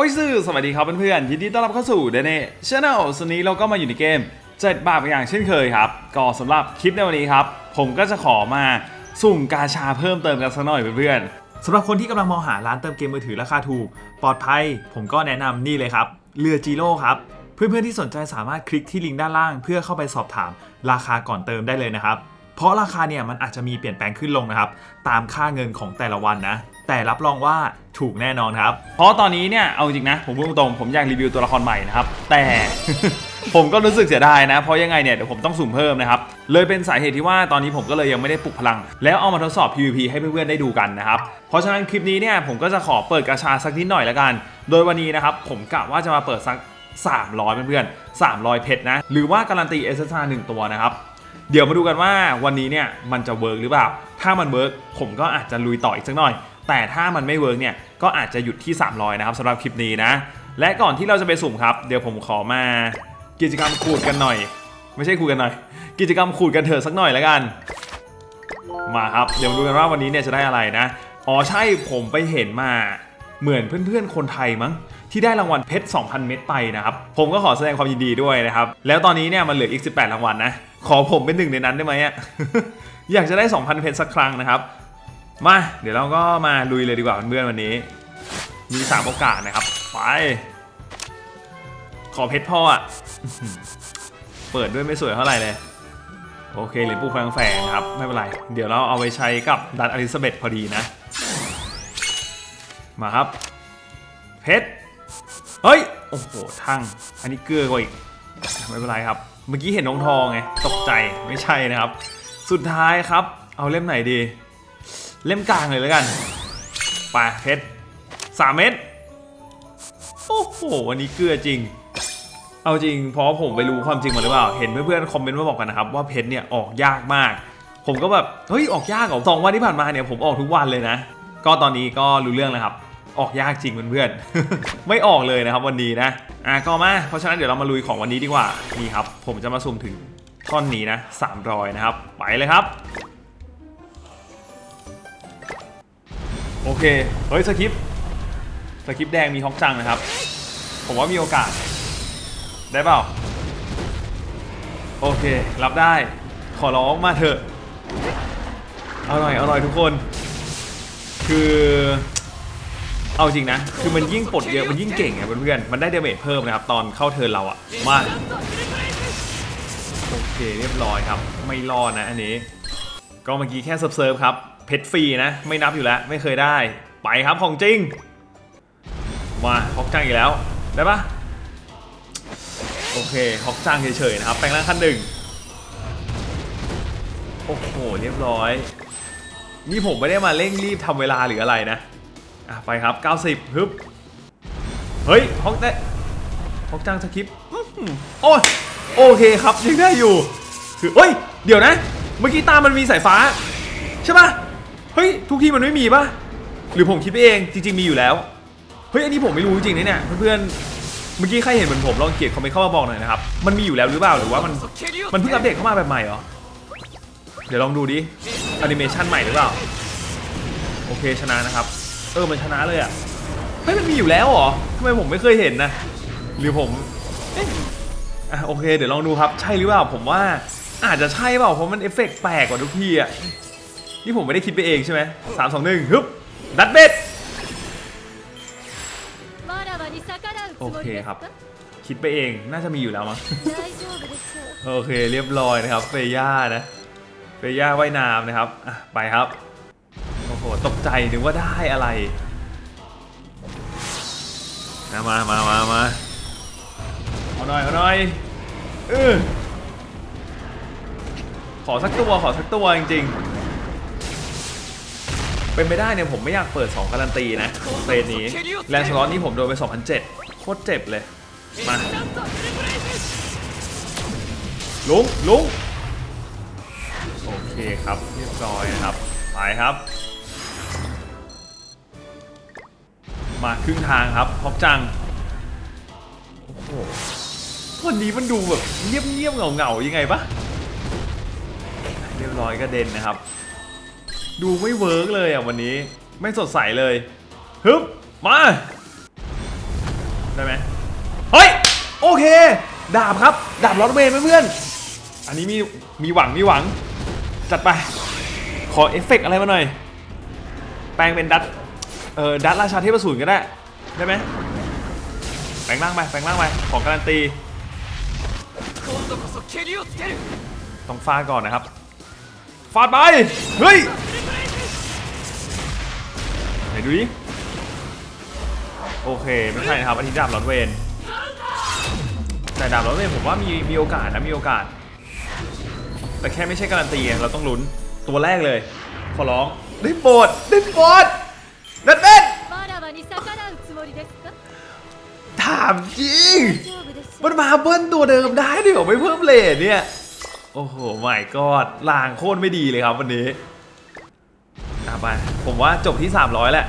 อ้ยซื่อสวัสดีครับเพื่อนๆยินดีต้อนรับเข้าสู่เดเน่ชาแนลสนี้เราก็มาอยู่ในเกมเจ็ดบาทอย่างเช่นเคยครับก็สำหรับคลิปในวันนี้ครับ ผมก็จะขอมาสุ่มกาชาเพิ่มเติมกันสักหน่อยเพื่อนๆสำหรับคนที่กำลังมองหาร้านเติมเกมมือถือราคาถูก ปลอดภัย ผมก็แนะนำนี่เลยครับเรือจีโร่ครับเพื่อนๆที่สนใจสามารถคลิกที่ลิงก์ด้านล่าง เพื่อเข้าไปสอบถามราคาก่อนเติมได้เลยนะครับเพราะราคาเนี่ยมันอาจจะมีเปลี่ยนแปลงขึ้นลงนะครับตามค่าเงินของแต่ละวันนะ แต่รับรองว่าถูกแน่นอนครับ เพราะตอนนี้เนี่ยเอาจริงนะ ผมพูดตรงๆผมอยากรีวิวตัวละครใหม่นะครับ แต่ ผมก็รู้สึกเสียดายนะ เพราะยังไงเนี่ยเดี๋ยวผมต้องสุ่มเพิ่มนะครับ เลยเป็นสาเหตุที่ว่าตอนนี้ผมก็เลยยังไม่ได้ปลุกพลัง แล้วเอามาทดสอบ PVP ให้เพื่อนๆได้ดูกันนะครับ เพราะฉะนั้นคลิปนี้เนี่ยผมก็จะขอเปิดกาชาสักนิดหน่อยละกัน โดยวันนี้นะครับผมกะว่าจะมาเปิดสัก 300เพื่อนๆ300 เพชรนะ หรือว่าการันตีเอสซาหนึ่งตัวนะครับเดี๋ยวมาดูกันว่าวันนี้เนี่ยมันจะเวิร์กหรือเปล่า ถ้ามันเวิร์กผมก็อาจจะลุยต่ออีกสักหน่อย แต่ถ้ามันไม่เวิร์กเนี่ยก็อาจจะหยุดที่ 300 นะครับสำหรับคลิปนี้นะ และก่อนที่เราจะไปสุ่มครับ เดี๋ยวผมขอมากิจกรรมขูดกันหน่อย ไม่ใช่ขูดกันหน่อย กิจกรรมขูดกันเถอะสักหน่อยแล้วกัน มาครับเดี๋ยวมาดูกันว่าวันนี้เนี่ยจะได้อะไรนะอ๋อใช่ผมไปเห็นมาเหมือนเพื่อนๆ คนไทยมั้ง ที่ได้รางวัลเพชร 2,000 เม็ดไปนะครับ ผมก็ขอแสดงความยินดีด้วยนะครับ แล้วตอนนี้เนี่ยมันเหลืออีก 18 รางวัลนะ ขอผมเป็นหนึ่งในนั้นได้ไหมอะอยากจะได้ 2,000 เพชรสักครั้งนะครับ มา เดี๋ยวเราก็มาลุยเลยดีกว่าเพื่อนๆวันนี้ มี3โอกาสนะครับ ไป ขอเพชรพ่ออะเปิดด้วยไม่สวยเท่าไหร่เลย โอเคเหรียญปูพลังแฝงครับ ไม่เป็นไร เดี๋ยวเราเอาไปใช้กับดันอลิซาเบธพอดีนะ มาครับ เพชร เฮ้ย โอ้โห ทั้ง อันนี้เกลือกว่าอีก ไม่เป็นไรครับ เมื่อกี้เห็นน้องทองไง ตกใจ ไม่ใช่นะครับ สุดท้ายครับ เอาเล่มไหนดี เล่มกลางเลยแล้วกัน ไปเพชรสามเม็ดโอ้โหวันนี้เกลือจริง เอาจริงเพราะผมไปรู้ความจริงมาหรือเปล่า เห็นเพื่อนๆคอมเมนต์มาบอกกันนะครับว่าเพชรเนี่ยออกยากมาก ผมก็แบบเฮ้ยออกยากเหรอสองวันที่ผ่านมาเนี่ยผมออกทุกวันเลยนะ ก็ตอนนี้ก็รู้เรื่องแล้วครับ ออกยากจริงเพื่อนๆ ไม่ออกเลยนะครับวันนี้นะ อะก็มา เพราะฉะนั้นเดี๋ยวเรามาลุยของวันนี้ดีกว่า นี่ครับ ผมจะมาสุ่มถึงท่อนนี้นะ300นะครับ ไปเลยครับ โอเค เฮ้ยสคริปสคริปแดงมีฮอกจังนะครับ ผมว่ามีโอกาส ได้เปล่า โอเค รับได้ ขอร้องมาเถอะอร่อยอร่อยทุกคน คือ เอาจริงนะ คือมันยิ่งปลดเยอะ มันยิ่งเก่งอะเพื่อนๆ มันได้เดเมจเพิ่มนะครับ ตอนเข้าเทิร์นเราอะมา โอเค เรียบร้อยครับ ไม่รอดนะอันนี้ ก็เมื่อกี้แค่เซิร์ฟครับ เพชรฟรีนะ ไม่นับอยู่แล้วไม่เคยได้ ไปครับของจริง มาฮอกจังอีกแล้ว ได้ปะโอเคฮอกจังเฉยๆนะครับ แปลงร่างขั้นหนึ่งโอ้โหเรียบร้อย นี่ผมไม่ได้มาเร่งรีบทำเวลาหรืออะไรนะอะไปครับ 90ฮึบเฮ้ยฮอกได้ฮอกจังสคริปโอ้ยโอเคครับยังได้อยู่ คือเฮ้ย เดี๋ยวนะ เมื่อกี้ตามันมีสายฟ้า ใช่ปะ ฮ้ยทุกที่มันไม่มีปะหรือผมคิดไปเองจริง ๆมีอยู่แล้ว เฮ้ยอันนี้ผมไม่รู้จริงๆนะเนี่ยเพื่อนๆเมื่อกี้ใครเห็นเหมือนผมลองเขียนคอมเมนต์เข้ามาบอกหน่อยนะครับมันมีอยู่แล้วหรือเปล่าหรือว่ามันมันเพิ่งอัปเดตเข้ามาแบบใหม่เหรอเดี๋ยวลองดูดิแอนิเมชันใหม่หรือเปล่าโอเคชนะนะครับ เออมันชนะเลยอะเฮ้ยมันมีอยู่แล้วเหรอทำไมผมไม่เคยเห็นนะหรือผมเอ๊ะอะโอเค เดี๋ยวลองดูครับ ใช่หรือเปล่าผมว่าอาจจะใช่เปล่าเพราะมันเอฟเฟกต์แปลกกว่าทุกทีอะ นี่ผมไม่ได้คิดไปเองใช่ไหมสามสองหนึ่งฮึบดัดเบ็ดโอเคครับ คิดไปเองน่าจะมีอยู่แล้วมั้งโอเคเรียบร้อยนะครับเฟย่านะเฟย่าว่ายน้ำนะครับอะไปครับโอ้โหตกใจนึกว่าได้อะไรนะมามามามาเอาหน่อยเอาหน่อยอขอสักตัวขอสักตัวจริง เป็นไปได้เนี่ยผมไม่อยากเปิด 2 การันตีนะเฟสนี้แลนสล็อตนี่ผมโดนไป 2007 โคตรเจ็บเลย มา ลุงลุงโอเคครับเรียบร้อยนะครับ ไปครับ มาครึ่งทางครับฮอกจังโอ้โหวันนี้มันดูแบบเงียบเงียบเงาเงายังไงปะเรียบร้อยก็เด่นนะครับ ดูไม่เวิร์กเลยอะวันนี้ไม่สดใสเลยฮึบมา ได้ไหมเฮ้ย โอเค ดาบครับ ดาบลอดเวย์เพื่อนอันนี้มีมีหวังมีหวัง จัดไป ขอเอฟเฟกอะไรมาหน่อย แปลงเป็นดัตเอ่อดัตราชาเทพสูนก็ได้ ได้ไหมแปลงร่างไปแปลงร่างไปของการันตี ต้องฟาดก่อนนะครับ ฟาดไป เฮ้ย นดูดิ โอเค ไม่ใช่นะครับอันนี้ดาบลอดเวนแต่ดาบลอดเวนผมว่ามีมีโอกาสนะมีโอกาส แต่แค่ไม่ใช่การันตีเราต้องลุ้นตัวแรกเลย ขอร้องได้โปรดได้โปรดนั่นเป็นถามจริง มันมาเบิ้ลตัวเดิมได้เดี๋ยวไม่เพิ่มเลนเนี่ย โอ้โหไม่กอดลางโคตรไม่ดีเลยครับวันนี้ ตามไป ผมว่าจบที่ 300 แหละ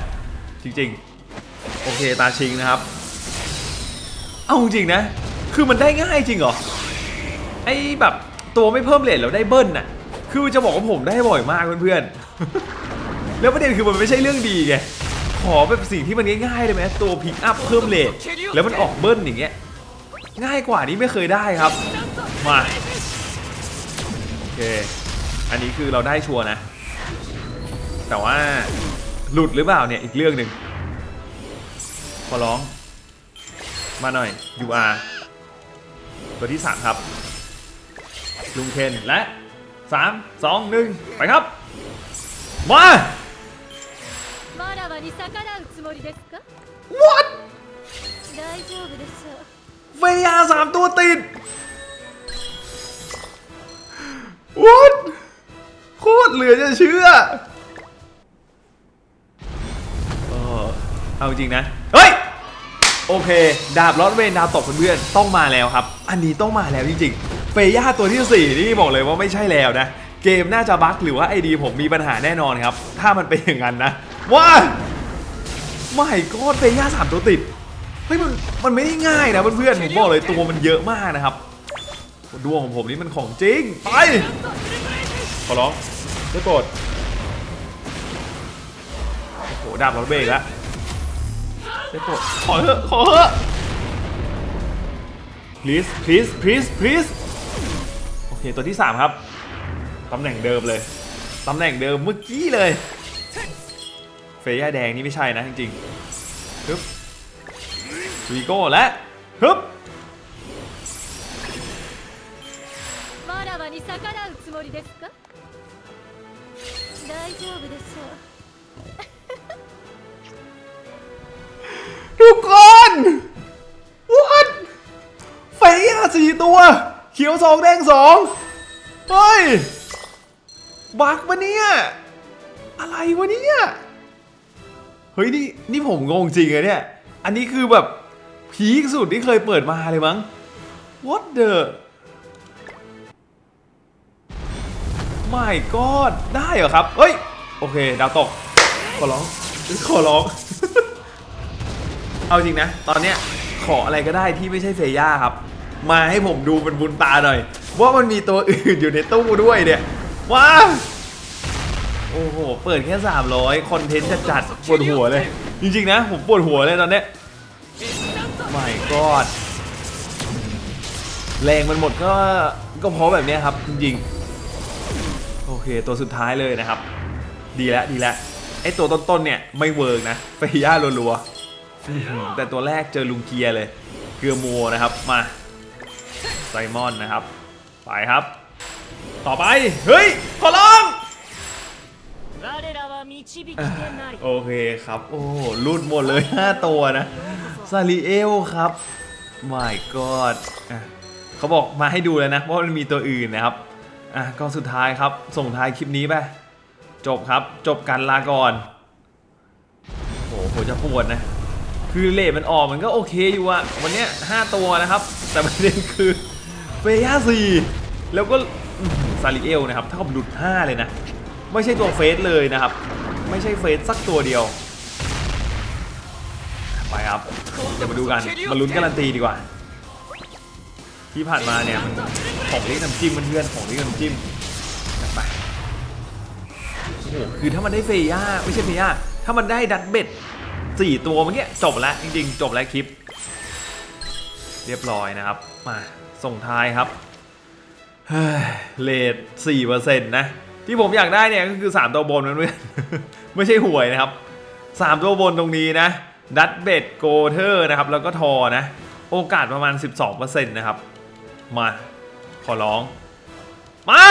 จริงๆ โอเคตาชิงนะครับ เอาจริงนะ คือมันได้ง่ายจริงเหรอ ไอ้แบบตัวไม่เพิ่มเลทแล้วได้เบิ้ลน่ะ คือจะบอกว่าผมได้บ่อยมากเพื่อนๆ แล้วประเด็นคือมันไม่ใช่เรื่องดีไง ขอแบบสิ่งที่มันง่ายๆเลยไหมตัวพิกอัพเพิ่มเลทแล้วมันออกเบิ้ลอย่างเงี้ย ง่ายกว่านี้ไม่เคยได้ครับ มา โอเค อันนี้คือเราได้ชัวร์นะ แต่ว่าหลุดหรือเปล่าเนี่ยอีกเรื่องหนึ่งขอร้อง มาหน่อย UR ตัวที่ 3 ครับ ลุงเคนและ 3 2 1 ไปครับ มา What เฟียสามตัวติด What โคตรเหลือจะเชื่อ เอาจริงนะ เฮ้ย โอเค ดาบลอตเวนดาวตกเพื่อนๆต้องมาแล้วครับ อันนี้ต้องมาแล้วจริงๆ เฟย่าตัวที่ 4 นี่บอกเลยว่าไม่ใช่แล้วนะ เกมน่าจะบั๊กหรือว่าไอดีผมมีปัญหาแน่นอนครับ ถ้ามันเป็นอย่างนั้นนะว้าไม่ก็เฟย่าสามตัวติดเฮ้ยมันมันไม่ได้ง่ายนะเพื่อนๆผมบอกเลยตัวมันเยอะมากนะครับดวงของผมนี่มันของจริงไปขอร้องได้โปรดโอ้โหดาบรถเบรกแล้ว ได้โปรดขอเถอะขอเถอะ please please please please โอเคตัวที่ 3 ครับ ตำแหน่งเดิมเลย ตำแหน่งเดิมเมื่อกี้เลย เฟย่าแดงนี่ไม่ใช่นะจริงๆปึ๊บ วีโก้และฮึบ わらわに逆らうつもりですか大丈夫でしょう คน what ไฟย่าสี่ตัว เขียวสองแดงสองเฮ้ย บักปะเนี่ย อะไรวะเนี่ย เฮ้ยนี่นี่ผมงงจริงอะเนี่ย อันนี้คือแบบพีคสุดที่เคยเปิดมาเลยมั้ง what the my god ได้เหรอครับ เฮ้ย โอเค ดาวตก ขอร้อง ขอร้อง เอาจริงนะ ตอนเนี้ยขออะไรก็ได้ที่ไม่ใช่เฟย่าครับ มาให้ผมดูเป็นบุญตาหน่อย ว่ามันมีตัวอื่นอยู่ในตู้ด้วยเนี่ยว้าวโอ้โห เปิดแค่ 300 คอนเทนต์จัดๆปวดหัวเลย จริงๆนะ ผมปวดหัวเลยตอนเนี้ยไม่กอดแรงมันหมดก็ก็เพราะแบบนี้ครับ จริงๆ โอเค ตัวสุดท้ายเลยนะครับ ดีแล้วดีแล้วไอตัวต้นๆเนี่ยไม่เวิร์กนะเฟย่ารัวๆ แต่ตัวแรกเจอลุงเกียเลย เกือมัวนะครับมาไซมอนนะครับ ไปครับ ต่อไป เฮ้ย ขอร้อง โอเคครับ โอ้ลูดหมดเลย 5 ตัวนะซาลิเอลครับ my god เขาบอกมาให้ดูเลยนะ เพราะมันมีตัวอื่นนะครับ อะก็สุดท้ายครับ ส่งท้ายคลิปนี้ไป จบครับ จบกันลาก่อนโอ้โหจะปวดนะ คือเลทมันออกมันก็โอเคอยู่อะวันเนี้ย5ตัวนะครับ แต่ประเด็นคือเฟย่าสี่แล้วก็ซาริเอลนะครับเท่ากับหลุด 5 เลยนะ ไม่ใช่ตัวเฟสเลยนะครับ ไม่ใช่เฟสสักตัวเดียว ไปครับเดี๋ยวมาดูกันมาลุ้นการันตีดีกว่า ที่ผ่านมาเนี่ยมันของเล็กน้ำจิ้มมันเพื่อนของเล็กน้ำจิ้มไปโอ้โหคือถ้ามันได้เฟย่าไม่ใช่เฟย่าถ้ามันได้ดัตเบ็ด สี่ตัวเมื่อกี้จบแล้วจริงๆ จบแล้วคลิป เรียบร้อยนะครับ มาส่งท้ายครับเฮ้ยเลท4%นต์นะ ที่ผมอยากได้เนี่ยก็คือ3ตัวบนเพื่อนไม่ใช่หวยนะครับ3ตัวบนตรงนี้นะดัตเบดโกเทอร์นะครับ แล้วก็ทอนะ โอกาสประมาณ 12%นะครับ มา ขอร้อง มา